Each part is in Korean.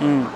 음.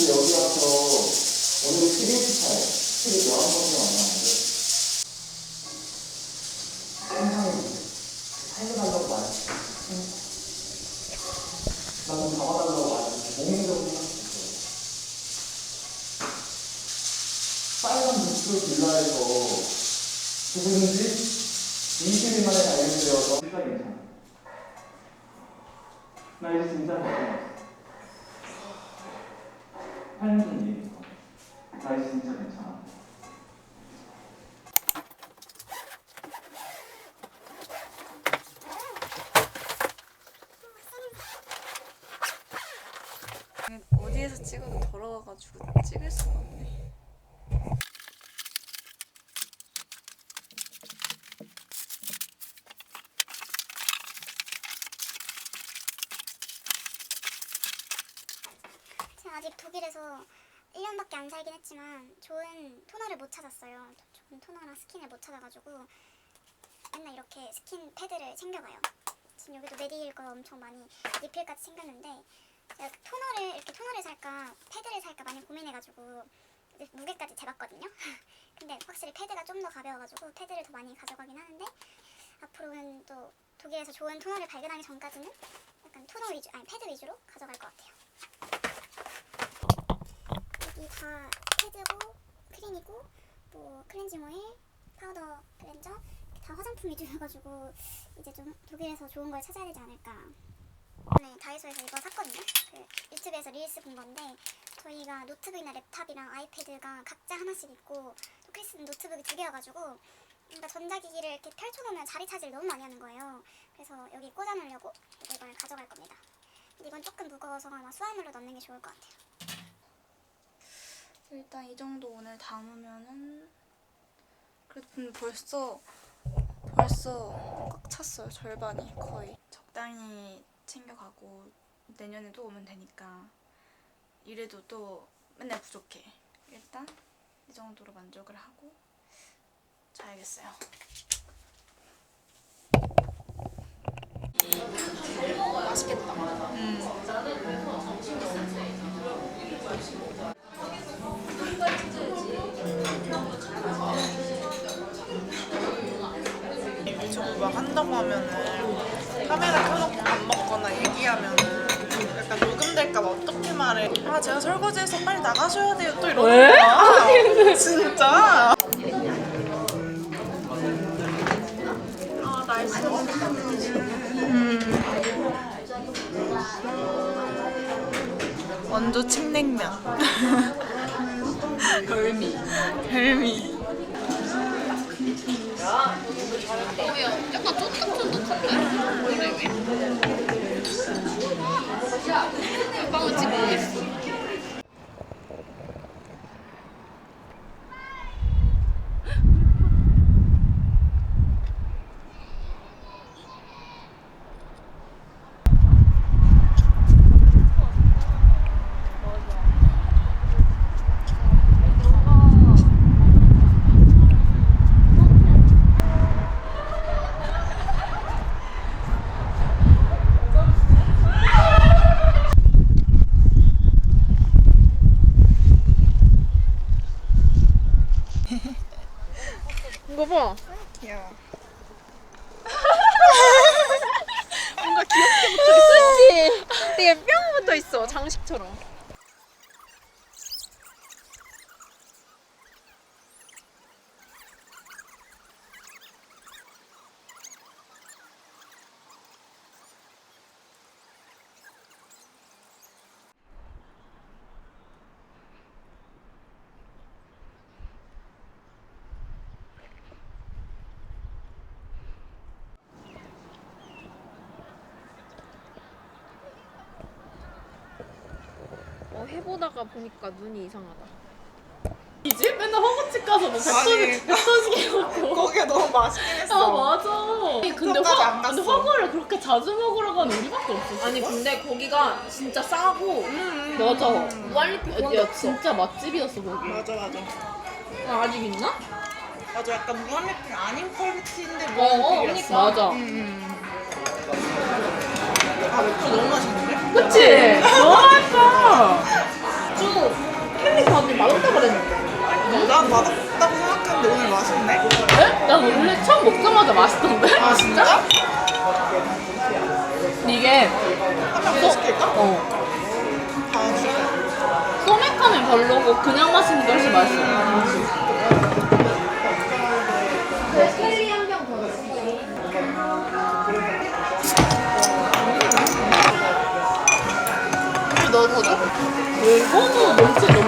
근데 여기 와서 오늘 TV에 스타일, TV 여러 번이 만났는데 땡상이 살려달라고 말했어. 나는 잡아달라고 말했어. 목명적으로 생각했어. 빨간 부츠 빌라에서 죽은 지 20일 만에 발견되어서 진짜 괜찮아. 나 이제 진짜 괜찮아. 8년 전 얘기했어. 나 이제 진짜 괜찮아. 어디에서 찍어도 더러워가지고 찍을 수가 없네. 아직 독일에서 1년밖에 안 살긴 했지만 좋은 토너를 못 찾았어요. 좋은 토너랑 스킨을 못 찾아가지고 맨날 이렇게 스킨 패드를 챙겨가요. 지금 여기도 메디힐 거 엄청 많이 리필까지 챙겼는데 제가 그 토너를 이렇게 토너를 살까 패드를 살까 많이 고민해가지고 무게까지 재봤거든요. 근데 확실히 패드가 좀 더 가벼워가지고 패드를 더 많이 가져가긴 하는데 앞으로는 또 독일에서 좋은 토너를 발견하기 전까지는 약간 토너 위주 아니 패드 위주로 가져갈 것 같아요. 여기 다 패드고 뭐 클렌징 오일, 파우더 클렌저 다 화장품 위주여가지고 이제 좀 독일에서 좋은 걸 찾아야 되지 않을까. 네, 다이소에서 이거 샀거든요. 그 유튜브에서 릴스 본 건데 저희가 노트북이나 랩탑이랑 아이패드가 각자 하나씩 있고 또 크리스는 노트북이 두 개여가지고 그러니까 전자기기를 이렇게 펼쳐놓으면 자리 차지를 너무 많이 하는 거예요. 그래서 여기 꽂아놓으려고 이걸 가져갈 겁니다. 근데 이건 조금 무거워서 아마 수화물로 넣는 게 좋을 것 같아요. 일단 이 정도 오늘 담으면은 그래도 벌써 벌써 꽉 찼어요 절반이 거의 적당히 챙겨가고 내년에 또 오면 되니까 이래도 또 맨날 부족해 일단 이 정도로 만족을 하고 자, 알겠어요. 얘기하면은 약간 녹음될까 봐 어떻게 말해. 아 제가 설거지해서 빨리 나가셔야 돼요. 또 이러는 거야. 진짜. 아 날씨 원조 칡냉면. 별미. 별미 약간 쫀득쫀득한데? 그래 왜? 빵을 찍고 있어. 이거 봐. 야 뭔가 귀엽게 붙어 있어. 그치? 되게 뿅 붙어 있어. 장식처럼. 해보다가 보니까 눈이 이상하다. 이지? 맨날 허거집 가서 뭐 아니. 백선식 해먹고. 거기가 너무 맛있긴 아 했어 맞아. 근데 그것까지 안 화, 갔어. 근데 화보를 그렇게 자주 먹으러 가는 우리밖에 없었어. 아니 근데 거기가 진짜 싸고 맞아. 퀄리티 야 진짜 맛집이었어 거기. 맞아 맞아 아, 아직 있나? 맞아 약간 무한리필 아닌 퀄리티인데 어, 어 무한리필이었어 맞아. 아 맥주 너무 맛있는데? 그치? 너무 맛있어. 좀 캔디 다들 맛없다 그랬는데. 난 맛없다고 생각했는데 오늘 맛있네 네? 난 원래 처음 먹자마자 맛있던데. 아 진짜? 이게 한명 더 시킬까? 어 소맥하면 별로고 그냥 마시는 게 훨씬 맛있어. 너더 줘? 왜? 이거는 넘치?